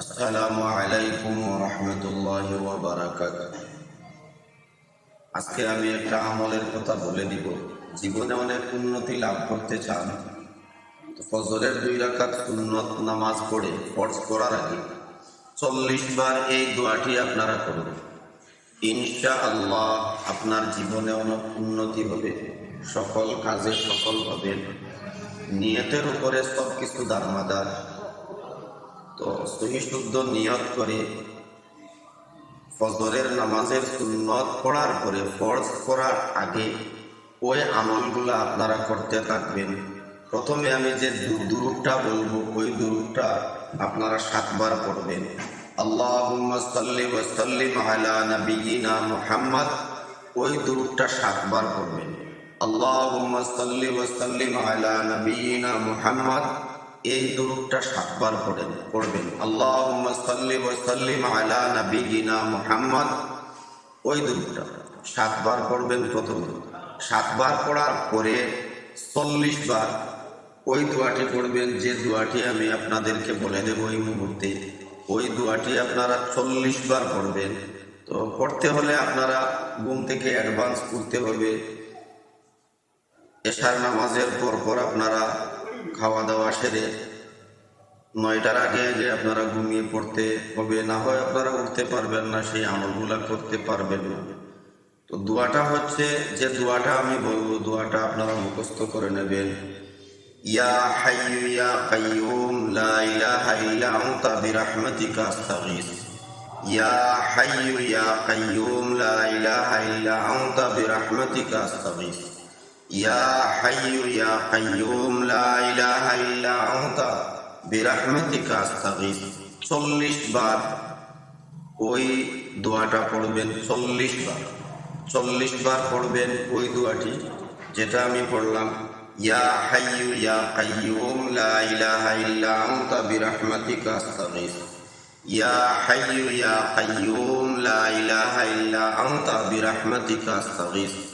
আসসালামু আজকে আমি একটা আমলের কথা বলে দিব। জীবনে অনেক উন্নতি লাভ করতে চান ফজরের দুই রাকাত সুন্নত নামাজ পড়ে ফরজ করার আগে চল্লিশ বার এই দোয়াটি আপনারা করুন। ইনশা আল্লাহ আপনার জীবনে অনেক উন্নতি হবে, সকল কাজে সফল হবেন। নিয়তের উপরে সব কিছু দারমাদার। তো সহি শুদ্ধ নিয়ত করে ফজরের নামাজের সুন্নত পড়ার পরে ফরজ করার আগে ওই আমলগুলো আপনারা করতে থাকবেন। প্রথমে আমি যে দু- দুরূপটা বলব, ওই দুরূপটা আপনারা সাতবার পড়বেন। আল্লাহুম্মা সাল্লি ওই দুরূপটা সাতবার পড়বেন। আল্লাহুম্মা সাল্লি ওয়া সাল্লিম আলা নাবিয়িনা মুহাম্মদ। এই দুরূপটা সাতবার পড়েন, পড়বেন। আল্লাহুম্মা সাল্লি ওয়া সাল্লিম আলা নাবিয়িনা মুহাম্মদ। ওই দুরূপটা সাতবার পড়বেন প্রথমে সাতবার পড়ার পরে চল্লিশ বার ওই দোয়াটি পড়বেন, যে দোয়াটি আমি আপনাদেরকে বলে দেব এই মুহূর্তে। ওই দোয়াটি আপনারা চল্লিশ বার পড়বেন। তো পড়তে হলে আপনারা ঘুম থেকে অ্যাডভান্স করতে হবে। এশার নামাজের পর পর আপনারা খাওয়া দাওয়া সেরে। নয়টার আগে যে আপনারা ঘুমিয়ে পড়তে হবে, না হয় আপনারা উঠতে পারবেন না, সেই আমলগুলা করতে পারবেন না। তো দোয়াটা হচ্ছে যে দোয়াটা আমি বলব, দোয়াটা আপনারা মুখস্থ করে নেবেন। ইয়া হাইয়ু ইয়া কাইয়ুম, লা ইলাহা ইল্লা আনতা বিরহমাতিকা আস্তাগীথ ইয়া হাইয়ু ইয়া কাইয়ুম, লা ইলাহা ইল্লা আনতা বিরহমাতিকা আস্তাগীথ ইয়া হাইয়ু, ইয়া কাইয়ুম, লা ইলাহা ইল্লা আনতা, বিরহমাতিকা আস্তাগীথ চল্লিশ বার ওই দোয়াটা পড়বেন, চল্লিশ বার। চল্লিশ বার পড়বেন ওই দোয়াটি, যেটা আমি পড়লাম, ইয়া হাইয়ু, ইয়া কাইয়ুম, লা ইলাহা ইল্লা আনতা, বিরহমাতিকা আস্তাগীথ ইয়া হাইয়ু, ইয়া কাইয়ুম, লা ইলাহা ইল্লা আনতা, বিরহমাতিকা আস্তাগীথ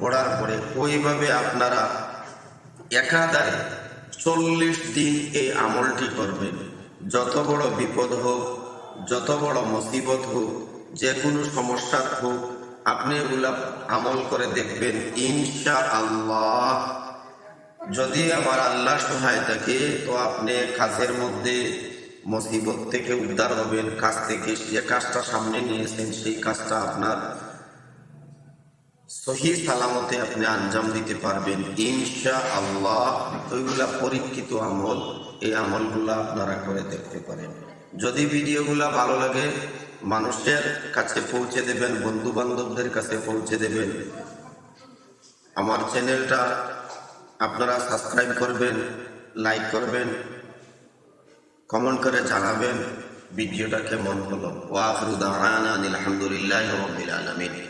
পড়ার পরে ওইভাবে আপনারা একাধারে চল্লিশ দিন এই আমলটি করবেন। যত বড় বিপদ হোক, যত বড় মুসিবত হোক যে কোনো সমস্যা হোক, আপনি এগুলা আমল করে দেখবেন ইনশা আল্লাহ যদি আমার আল্লাহ সহায় থাকে, তো আপনি কাজের মধ্যে মুসিবত থেকে উদ্ধার হবেন, কাজ থেকে যে কাজটা সামনে নিয়েছেন, সেই কাজটা আপনার সহি সালামতে আপনি আঞ্জাম দিতে পারবেন। ইনশা আল্লাহ ওইগুলা পরীক্ষিত আমল, এই আমলগুলা আপনারা করে দেখতে পারেন। যদি ভিডিওগুলা ভালো লাগে, মানুষের কাছে পৌঁছে দেবেন বন্ধু বান্ধবদের কাছে পৌঁছে দেবেন। আমার চ্যানেলটা আপনারা সাবস্ক্রাইব করবেন, লাইক করবেন, কমেন্ট করে জানাবেন ভিডিওটা কেমন হলো। ওয়াফরুদ আলহামদুলিল্লাহ রবিল আলমিন।